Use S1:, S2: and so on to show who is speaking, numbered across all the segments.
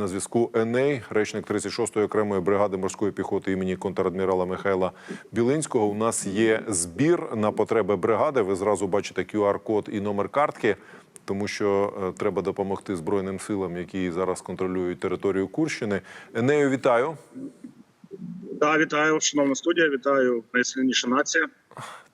S1: На зв'язку Еней, речник 36-ї окремої бригади морської піхоти імені контрадмірала Михайла Білинського. У нас є збір на потреби бригади. Ви зразу бачите QR-код і номер картки, тому що е, треба допомогти Збройним силам, які зараз контролюють територію Курщини. Енею, вітаю.
S2: Да, вітаю, шановна студія. Вітаю найсильніша нація.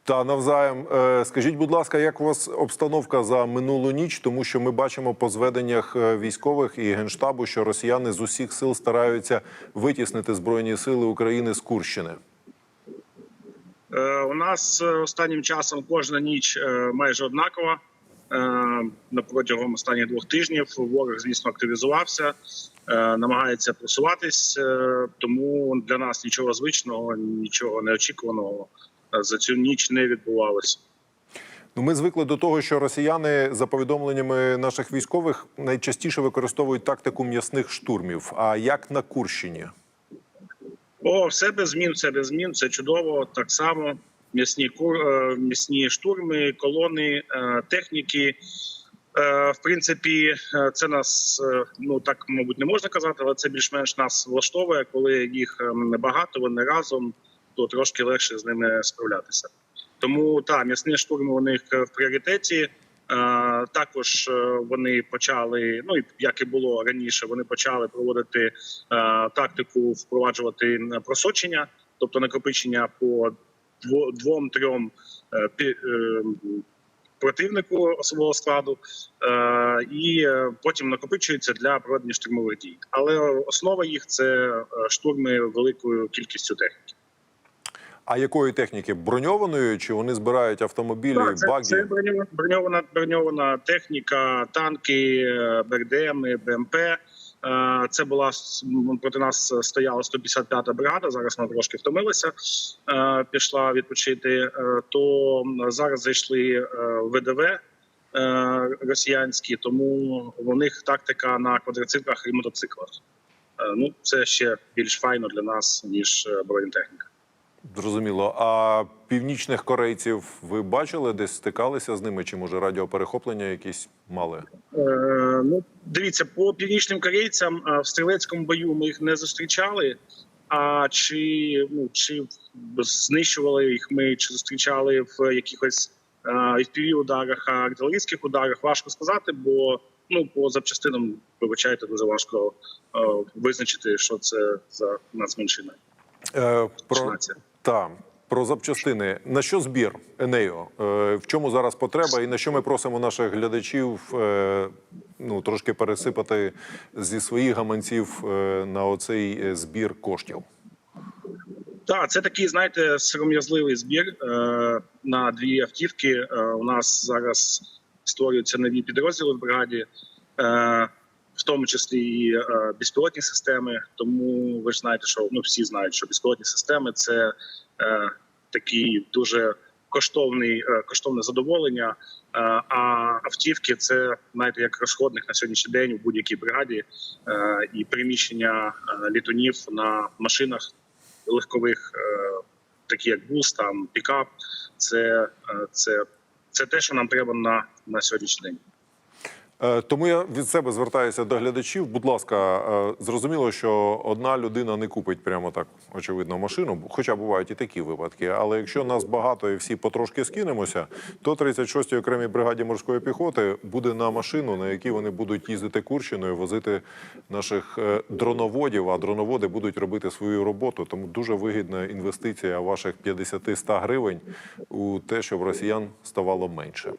S1: Та навзаєм, Е, скажіть, будь ласка, як у вас обстановка за минулу ніч? Тому що ми бачимо по зведеннях е, військових і генштабу, що росіяни з усіх сил стараються витіснити збройні сили України з Курщини.
S2: Е, у нас останнім часом кожна ніч майже однакова. На протягом останніх двох тижнів ворог, звісно, активізувався, намагається просуватись, тому для нас нічого звичного, нічого неочікуваного за цю ніч не відбувалося.
S1: Ну, ми звикли до того, що росіяни, за повідомленнями наших військових, найчастіше використовують тактику м'ясних штурмів. А як на Курщині?
S2: О, все без змін, все без змін, це чудово. Так само м'ясні е, м'ясні штурми, колони, е, техніки. Е, В принципі, е, це нас е, ну так мабуть не можна казати, але це більш-менш нас влаштовує, коли їх е, небагато, вони разом, то трошки легше з ними справлятися. Тому так, м'ясні штурми у них е, в пріоритеті. Е, Також е, вони почали, ну і як і було раніше, вони почали проводити тактику впроваджувати просочення, тобто накопичення по дво- двом-трьом противнику особового складу, і потім накопичується для проведення штурмових дій. Але основа їх це штурми великою кількістю техніки.
S1: А якої техніки? Броньованої? Чи вони збирають автомобілі,
S2: Так, це,
S1: баги?
S2: це броньована, броньована техніка, танки, е, БРДМ, БМП. Е, Це була проти нас стояла 155-та бригада. Зараз вона трошки втомилася, е, пішла відпочити. То зараз зайшли ВДВ росіянські, тому у них тактика на квадроциклах і мотоциклах. Ну це ще більш файно для нас ніж бронетехніка.
S1: Зрозуміло. А північних корейців ви бачили, десь стикалися з ними? Чи може радіоперехоплення якісь мали?
S2: Е, ну, дивіться, по північним корейцям е, в стрілецькому бою ми їх не зустрічали. А чи ну чи знищували їх ми, чи зустрічали в якихось е, fpv ударах, артилерійських ударах, важко сказати, бо ну по запчастинам, вибачайте, дуже важко е, визначити, що це за нацменшина.
S1: Е, про. Та про запчастини. На що збір Енею? Е, в чому зараз потреба, і на що ми просимо наших глядачів е, ну трошки пересипати зі своїх гаманців е, на оцей збір коштів?
S2: Так, це такий, знаєте, сором'язливий збір на дві автівки. У нас зараз створюються нові підрозділи в бригаді, в тому числі і е, безпілотні системи. Тому ви ж знаєте, що ну всі знають, що безпілотні системи це е, такий дуже коштовний, е, коштовне задоволення. Е, а автівки це знаєте, як розходник на сьогоднішній день у будь-якій бригаді е, і приміщення літунів на машинах легкових, е, такі як бус, там пікап. Це, це, це те, що нам треба на, на сьогоднішній день.
S1: Е, Тому я від себе звертаюся до глядачів. Будь ласка, е, зрозуміло, що одна людина не купить прямо так очевидно машину, хоча бувають і такі випадки. Але якщо нас багато і всі потрошки скинемося, то 36-й окремій бригаді морської піхоти буде на машину, на якій вони будуть їздити Курщиною, возити наших е, дроноводів. А дроноводи будуть робити свою роботу. Тому дуже вигідна інвестиція ваших 50-100 гривень у те, щоб росіян ставало менше.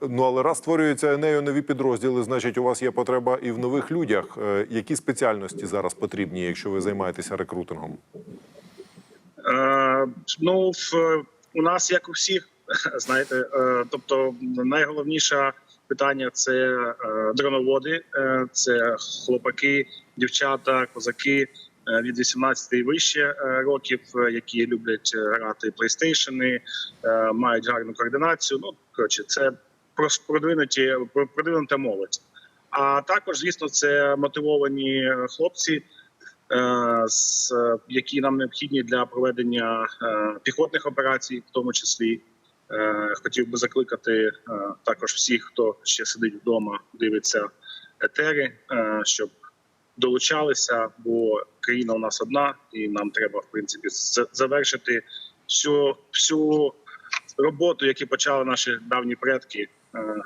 S1: Ну але раз створюються енею нові підрозділи, значить, у вас є потреба і в нових людях. Е, які спеціальності зараз потрібні, якщо ви займаєтеся рекрутингом?
S2: Е, ну, в, у нас, як у всіх, знаєте, е, тобто найголовніше питання це е, дроноводи, е, це хлопаки, дівчата, козаки е, від 18 і вище е, років, які люблять грати е, мають гарну координацію. Ну, коротше, це продвинуті, продвинута молодь. А також, звісно, це мотивовані хлопці, е, які нам необхідні для проведення е, піхотних операцій, в тому числі. Е, Хотів би закликати також всіх, хто ще сидить вдома, дивиться етери, щоб долучалися, бо країна у нас одна, і нам треба в принципі завершити всю всю роботу, яку почали наші давні предки. Е,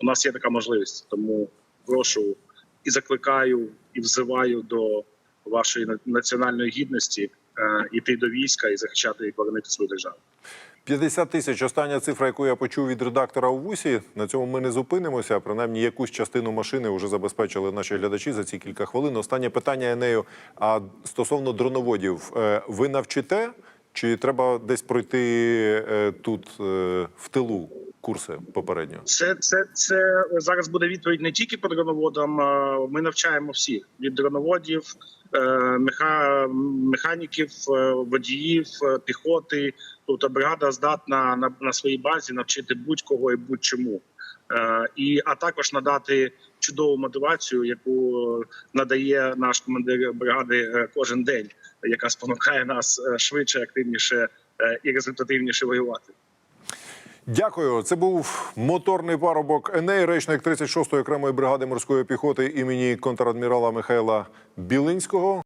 S2: У нас є така можливість, тому прошу і закликаю, і взиваю до вашої на- національної гідності е, іти до війська і захищати і боронити свою державу.
S1: 50 тисяч. Остання цифра, яку я почув від редактора у вусі. На цьому ми не зупинимося. Принаймні, якусь частину машини вже забезпечили наші глядачі за ці кілька хвилин. Останнє питання Енею. А стосовно дроноводів, е, ви навчите? Чи треба десь пройти е, тут е, в тилу курси попередньо?
S2: Це це це зараз буде відповідь не тільки по дроноводам. Ми навчаємо всіх від дроноводів, е, меха, механіків, е, водіїв, е, піхоти. Тобто бригада здатна на, на своїй базі навчити будь-кого і будь-чому. І а також надати чудову мотивацію, яку надає наш командир бригади кожен день, яка спонукає нас швидше, активніше і результативніше воювати.
S1: Дякую. Це був моторний парубок Еней, речник 36-ї окремої бригади морської піхоти імені контрадмірала Михайла Білинського.